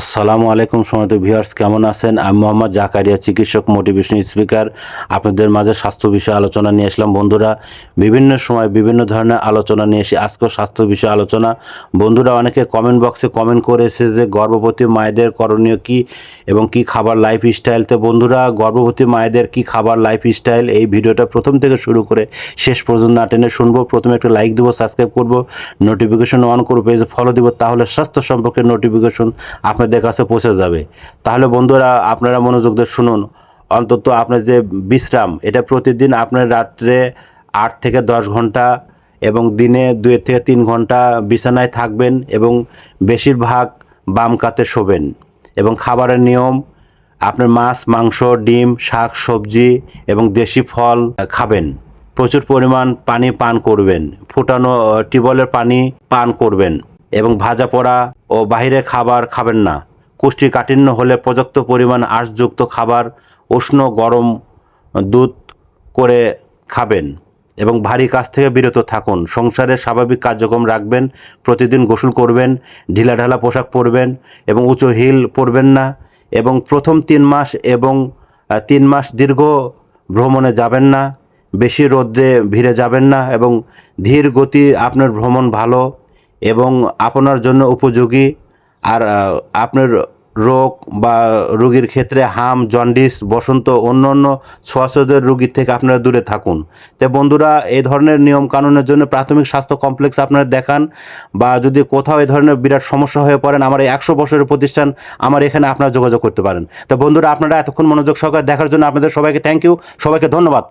আসসালামু আলাইকুম সময় ভিউয়ার্স, কেমন আছেন? আমি মোহাম্মদ জাকারিয়া, চিকিৎসক মোটিভেশন স্পিকার আপনাদের মাঝে স্বাস্থ্য বিষয়ে আলোচনা নিয়ে আসলাম। বন্ধুরা, বিভিন্ন সময় বিভিন্ন ধরনের আলোচনা নিয়ে এসে আজকেও স্বাস্থ্য বিষয়ে আলোচনা। বন্ধুরা, অনেকে কমেন্ট বক্সে কমেন্ট করেছে যে, গর্ভবতী মায়েদের করণীয় কি এবং কি খাবার লাইফ স্টাইল তো বন্ধুরা, গর্ভবতী মায়েদের কি খাবার লাইফ স্টাইল এই ভিডিওটা প্রথম থেকে শুরু করে শেষ পর্যন্ত না টেনে শুনব। প্রথমে একটা লাইক দেবো সাবস্ক্রাইব করব। নোটিফিকেশন অন করব পেজে ফলো দিব। তাহলে স্বাস্থ্য সম্পর্কে নোটিফিকেশন আপনাদের কাছে পৌঁছে যাবে। তাহলে বন্ধুরা, আপনারা মনোযোগ দিয়ে শুনুন। অন্তত আপনার যে বিশ্রাম, এটা প্রতিদিন আপনার রাত্রে আট থেকে দশ ঘণ্টা এবং দিনে দুই থেকে তিন ঘণ্টা বিছানায় থাকবেন এবং বেশিরভাগ বাম কাতে শোবেন। এবং খাবারের নিয়ম, আপনার মাছ, মাংস, ডিম, শাক, সবজি এবং দেশি ফল খাবেন। প্রচুর পরিমাণ পানি পান করবেন। ফুটানো টিউবওয়েলের পানি পান করবেন। এবং ভাজা পোড়া ও বাইরের খাবার খাবেন না। কোষ্ঠীকাঠিন্য হলে পর্যাপ্ত পরিমাণ আঁশযুক্ত খাবার, উষ্ণ গরম দুধ করে খাবেন এবং ভারী কাজ থেকে বিরত থাকুন। সংসারের স্বাভাবিক কার্যক্রম রাখবেন, প্রতিদিন গোসল করবেন, ঢিলাঢালা পোশাক পরবেন এবং উঁচু হিল পরবেন না এবং প্রথম তিন মাস এবং তিন মাস দীর্ঘ ভ্রমণে যাবেন না। বেশি রোদ্রে ভিড়ে যাবেন না এবং ধীর গতি আপনার ভ্রমণ ভালো। এবং আপনার জন্য উপযোগী। আর আপনার রোগ বা রোগীর ক্ষেত্রে হাম, জন্ডিস, বসন্ত, অন্য অন্য ছোঁয়াছদের রোগীর থেকে আপনারা দূরে থাকুন। তো বন্ধুরা এই ধরনের নিয়ম কানুনের জন্য প্রাথমিক স্বাস্থ্য কমপ্লেক্স আপনারা দেখান বা যদি কোথাও এই ধরনের বিরাট সমস্যা হয়ে পড়েন, আমার এই একশো বছরের প্রতিষ্ঠান আমার এখানে আপনারা যোগাযোগ করতে পারেন। তো বন্ধুরা, আপনারা এতক্ষণ মনোযোগ সহকারে দেখার জন্য আপনাদের সবাইকে থ্যাংক ইউ সবাইকে ধন্যবাদ।